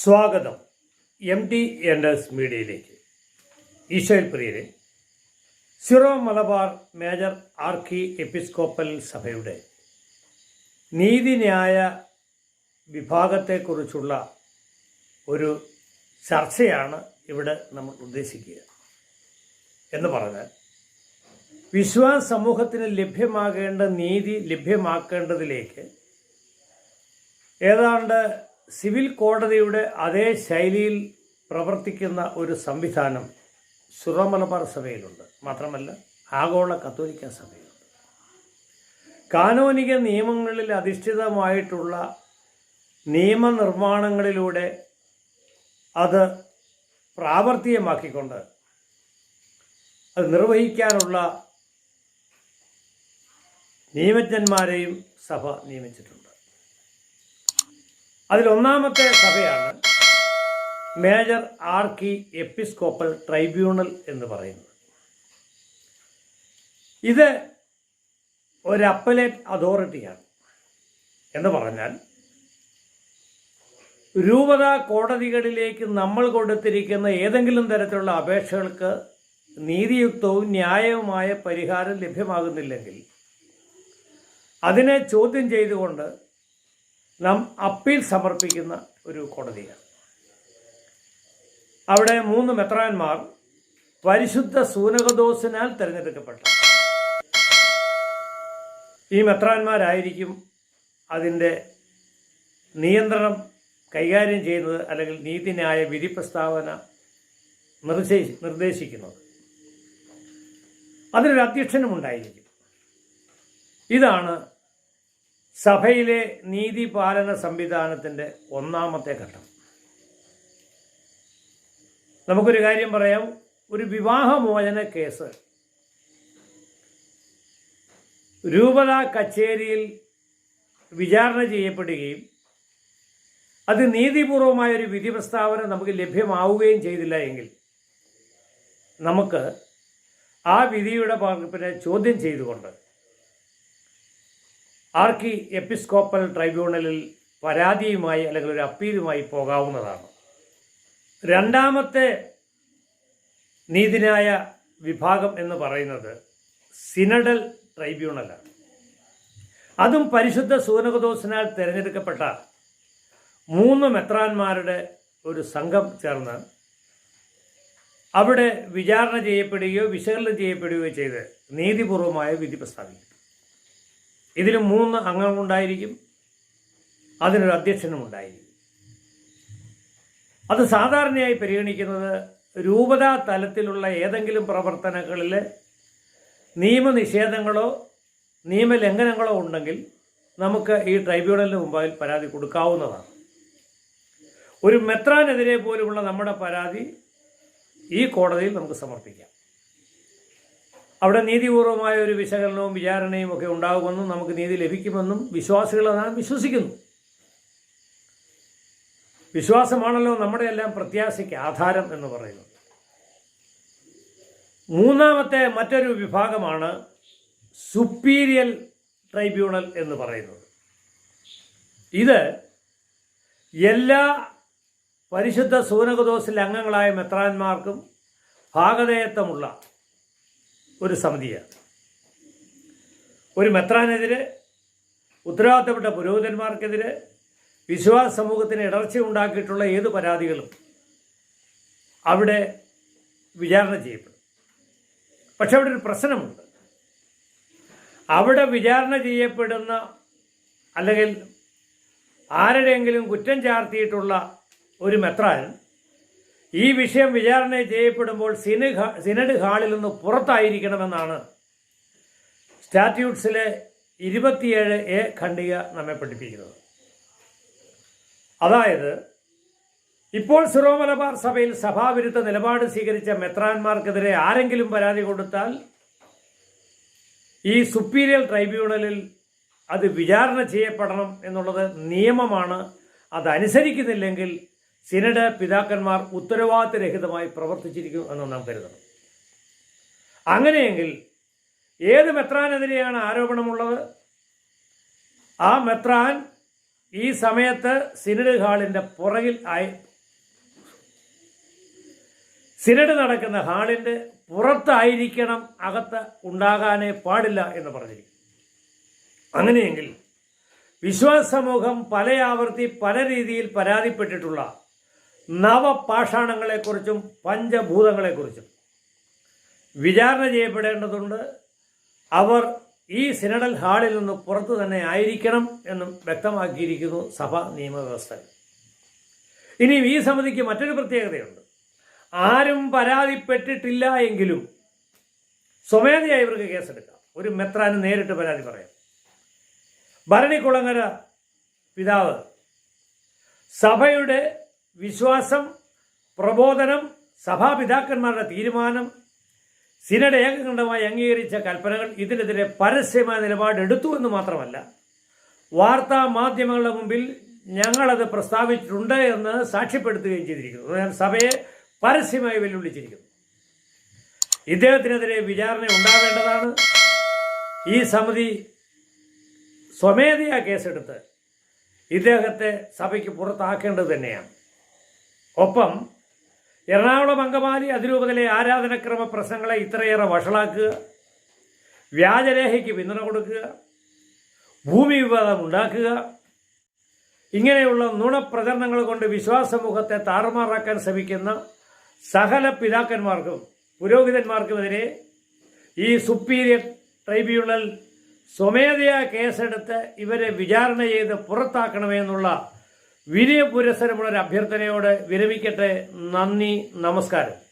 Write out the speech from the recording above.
സ്വാഗതം. M T enters മീഡിയയിലേക്ക് ഈശോയിൽ പ്രിയരെ Syro Malabar major archiepiscopal സഭയുടെ നീതിന്യായ വിഭാഗത്തെക്കുറിച്ചുള്ള ഒരു ചർച്ചയാണ് ഇവിടെ നമ്മൾ ഉദ്ദേശിക്കുക. എന്ന് പറഞ്ഞാൽ വിശ്വാസ സമൂഹത്തിന് ലഭ്യമാകേണ്ട നീതി ലഭ്യമാക്കേണ്ടതിലേക്ക് ഏതാണ്ട് സിവിൽ കോടതിയുടെ അതേ ശൈലിയിൽ പ്രവർത്തിക്കുന്ന ഒരു സംവിധാനം സുറമലബാർ സഭയിലുണ്ട്. മാത്രമല്ല ആഗോള കത്തോലിക്ക സഭയിലുണ്ട്. കാനോനിക നിയമങ്ങളിൽ അധിഷ്ഠിതമായിട്ടുള്ള നിയമനിർമ്മാണങ്ങളിലൂടെ അത് പ്രാവർത്തികമാക്കിക്കൊണ്ട് അത് നിർവഹിക്കാനുള്ള നിയമജ്ഞന്മാരെയും സഭ നിയമിച്ചിട്ടുണ്ട്. അതിലൊന്നാമത്തെ സഭയാണ് മേജർ ആർക്കി എപ്പിസ്കോപ്പൽ ട്രൈബ്യൂണൽ എന്ന് പറയുന്നത്. ഇത് ഒരു അപ്പലേറ്റ് അതോറിറ്റിയാണ് എന്ന് പറഞ്ഞാൽ രൂപത കോടതികളിലേക്ക് നമ്മൾ കൊടുത്തിരിക്കുന്ന ഏതെങ്കിലും തരത്തിലുള്ള അപേക്ഷകൾക്ക് നീതിയുക്തവും ന്യായവുമായ പരിഹാരം ലഭ്യമാകുന്നില്ലെങ്കിൽ അതിനെ ചോദ്യം ചെയ്തുകൊണ്ട് നാം അപ്പീൽ സമർപ്പിക്കുന്ന ഒരു കോടതിയാണ്. അവിടെ മൂന്ന് മെത്രാന്മാർ പരിശുദ്ധ സൂനകദോസിനാൽ തിരഞ്ഞെടുക്കപ്പെട്ട ഈ മെത്രാന്മാരായിരിക്കും അതിന്റെ നിയന്ത്രണം കൈകാര്യം ചെയ്യുന്നത് അല്ലെങ്കിൽ നീതിന്യായ വിധി പ്രസ്താവന നിർദ്ദേശി നിർദ്ദേശിക്കുന്നത്. അതിനൊരു അധ്യക്ഷനും ഉണ്ടായിരിക്കും ഇതാണ് സഭയിലെ നീതിപാലന സംവിധാനത്തിന്റെ ഒന്നാമത്തെ ഘട്ടം. നമുക്കൊരു കാര്യം പറയാം. ഒരു വിവാഹമോചന കേസ്. രൂപത കച്ചേരിയിൽ വിചാരണ ചെയ്യപ്പെടുകയും അത് നീതിപൂർവമായ ഒരു വിധി പ്രസ്താവന നമുക്ക് ലഭ്യമാവുകയും ചെയ്തില്ല എങ്കിൽ നമുക്ക് ആ വിധിയുടെ പകർപ്പിനെ ചോദ്യം ചെയ്തുകൊണ്ട് ആർക്കി എപ്പിസ്കോപ്പൽ ട്രൈബ്യൂണലിൽ പരാതിയുമായി അല്ലെങ്കിൽ ഒരു അപ്പീലുമായി പോകാവുന്നതാണ്. രണ്ടാമത്തെ നീതിന്യായ വിഭാഗം എന്ന് പറയുന്നത് സിനഡൽ ട്രൈബ്യൂണലാണ്. അതും പരിശുദ്ധ സൂനകദോസിനാൽ തിരഞ്ഞെടുക്കപ്പെട്ട മൂന്ന് മെത്രാന്മാരുടെ ഒരു സംഘം ചേർന്ന് അവിടെ വിചാരണ ചെയ്യപ്പെടുകയോ വിശകലനം ചെയ്യപ്പെടുകയോ ചെയ്ത് നീതിപൂർവമായ വിധി പ്രസ്താവിക്കും ഇതിന് മൂന്ന് അംഗങ്ങളുണ്ടായിരിക്കും. അതിനൊരു അധ്യക്ഷനും ഉണ്ടായിരിക്കും. അത് സാധാരണയായി പരിഗണിക്കുന്നത് രൂപതാ തലത്തിലുള്ള ഏതെങ്കിലും പ്രവർത്തനങ്ങളിൽ നിയമനിഷേധങ്ങളോ നിയമലംഘനങ്ങളോ ഉണ്ടെങ്കിൽ നമുക്ക് ഈ ട്രൈബ്യൂണലിന് മുമ്പായി പരാതി കൊടുക്കാവുന്നതാണ്. ഒരു മെത്രാനെതിരെ പോലുമുള്ള നമ്മുടെ പരാതി ഈ കോടതിയിൽ നമുക്ക് സമർപ്പിക്കാം. അവിടെ നീതിപൂർവമായ ഒരു വിശകലനവും വിചാരണയും ഒക്കെ ഉണ്ടാകുമെന്നും നമുക്ക് നീതി ലഭിക്കുമെന്നും വിശ്വാസികൾ നാം വിശ്വസിക്കുന്നു. വിശ്വാസമാണല്ലോ നമ്മുടെ എല്ലാം പ്രത്യാശയ്ക്ക് ആധാരം എന്ന് പറയുന്നത്. മൂന്നാമത്തെ മറ്റൊരു വിഭാഗമാണ് സുപ്പീരിയൽ ട്രൈബ്യൂണൽ എന്ന് പറയുന്നത്. ഇത് എല്ലാ പരിശുദ്ധ സൂനകദോസിലെ അംഗങ്ങളായ മെത്രാന്മാർക്കും ഭാഗധേയത്വമുള്ള ഒരു സമിതിയാണ്. ഒരു മെത്രാനെതിരെ ഉത്തരവാദിത്തപ്പെട്ട പുരോഹിതന്മാർക്കെതിരെ വിശ്വാസ സമൂഹത്തിന് ഇടർച്ച ഉണ്ടാക്കിയിട്ടുള്ള ഏത് പരാതികളും അവിടെ വിചാരണ ചെയ്യപ്പെടും. പക്ഷെ അവിടെ ഒരു പ്രശ്നമുണ്ട്. അവിടെ വിചാരണ ചെയ്യപ്പെടുന്ന അല്ലെങ്കിൽ ആരുടെയെങ്കിലും കുറ്റം ചാർത്തിയിട്ടുള്ള ഒരു മെത്രാൻ ഈ വിഷയം വിചാരണ ചെയ്യപ്പെടുമ്പോൾ സിന് സിനഡ് ഹാളിൽ നിന്ന് പുറത്തായിരിക്കണമെന്നാണ്. സ്റ്റാറ്റ്യൂട്ട്സിലെ ഇരുപത്തിയേഴ് എ ഖണ്ഡിക നമ്മെ പഠിപ്പിക്കുന്നത്. അതായത് ഇപ്പോൾ സിറോ മലബാർ സഭയിൽ സഭാവിരുദ്ധ നിലപാട് സ്വീകരിച്ച മെത്രാന്മാർക്കെതിരെ ആരെങ്കിലും പരാതി കൊടുത്താൽ ഈ സുപ്പീരിയർ ട്രൈബ്യൂണലിൽ അത് വിചാരണ ചെയ്യപ്പെടണം എന്നുള്ളത് നിയമമാണ്. അതനുസരിക്കുന്നില്ലെങ്കിൽ സിനഡ് പിതാക്കന്മാർ ഉത്തരവാദിത്തരഹിതമായി പ്രവർത്തിച്ചിരിക്കും എന്ന് നാം കരുതണം. അങ്ങനെയെങ്കിൽ ഏത് മെത്രാനെതിരെയാണ് ആരോപണമുള്ളത്? ആ മെത്രാൻ ഈ സമയത്ത് സിനഡ് ഹാളിന്റെ പുറകിൽ ആയി സിനഡ് നടക്കുന്ന ഹാളിന്റെ പുറത്തായിരിക്കണം അകത്ത് ഉണ്ടാകാനേ പാടില്ല എന്ന് പറഞ്ഞിരിക്കും. അങ്ങനെയെങ്കിൽ വിശ്വാസ സമൂഹം പല ആവർത്തി പല രീതിയിൽ പരാതിപ്പെട്ടിട്ടുള്ള നവപാഷാണങ്ങളെക്കുറിച്ചും പഞ്ചഭൂതങ്ങളെക്കുറിച്ചും വിചാരണ ചെയ്യപ്പെടേണ്ടതുണ്ട്. അവർ ഈ സിനഡൽ ഹാളിൽ നിന്ന് പുറത്തു തന്നെ ആയിരിക്കണം എന്നും വ്യക്തമാക്കിയിരിക്കുന്നു സഭ നിയമവ്യവസ്ഥ ഇനിയും ഈ സമിതിക്ക് മറ്റൊരു പ്രത്യേകതയുണ്ട്. ആരും പരാതിപ്പെട്ടിട്ടില്ല എങ്കിലും സ്വമേധയായി ഇവർക്ക് കേസെടുക്കാം. ഒരു മെത്രാന് നേരിട്ട് പരാതി പറയാം. ഭരണിക്കുളങ്ങര പിതാവ് സഭയുടെ വിശ്വാസം പ്രബോധനം സഭാപിതാക്കന്മാരുടെ തീരുമാനം സിനഡ് ഏകകണ്ഠമായി അംഗീകരിച്ച കൽപ്പനകൾ ഇതിനെതിരെ പരസ്യമായ നിലപാടെടുത്തു എന്ന് മാത്രമല്ല വാർത്താ മാധ്യമങ്ങളുടെ മുമ്പിൽ ഞങ്ങളത് പ്രസ്താവിച്ചിട്ടുണ്ട് എന്ന് സാക്ഷ്യപ്പെടുത്തുകയും ചെയ്തിരിക്കുന്നു. സഭയെ പരസ്യമായി വെല്ലുവിളിച്ചിരിക്കുന്നു. ഇദ്ദേഹത്തിനെതിരെ വിചാരണ ഉണ്ടാവേണ്ടതാണ്. ഈ സമിതി സ്വമേധയാ കേസെടുത്ത് ഇദ്ദേഹത്തെ സഭയ്ക്ക് പുറത്താക്കേണ്ടത് തന്നെയാണ്. ഒപ്പം എറണാകുളം അങ്കമാലി അതിരൂപതയിലെ ആരാധനക്രമ പ്രശ്നങ്ങളെ ഇത്രയേറെ വഷളാക്കുക വ്യാജരേഖയ്ക്ക് പിന്തുണ കൊടുക്കുക ഭൂമി വിവാദം ഉണ്ടാക്കുക ഇങ്ങനെയുള്ള നുണപ്രചരണങ്ങൾ കൊണ്ട് വിശ്വാസ സമൂഹത്തെ താറുമാറാക്കാൻ ശ്രമിക്കുന്ന സകല പിതാക്കന്മാർക്കും പുരോഹിതന്മാർക്കുമെതിരെ ഈ സുപ്പീരിയർ ട്രൈബ്യൂണൽ സ്വമേധയാ കേസെടുത്ത് ഇവരെ വിചാരണ ചെയ്ത് പുറത്താക്കണമെന്നുള്ള വിനയപുരസരമുള്ള ഒരു അഭ്യർത്ഥനയോട് വിരമിക്കട്ടെ. നന്ദി നമസ്കാരം.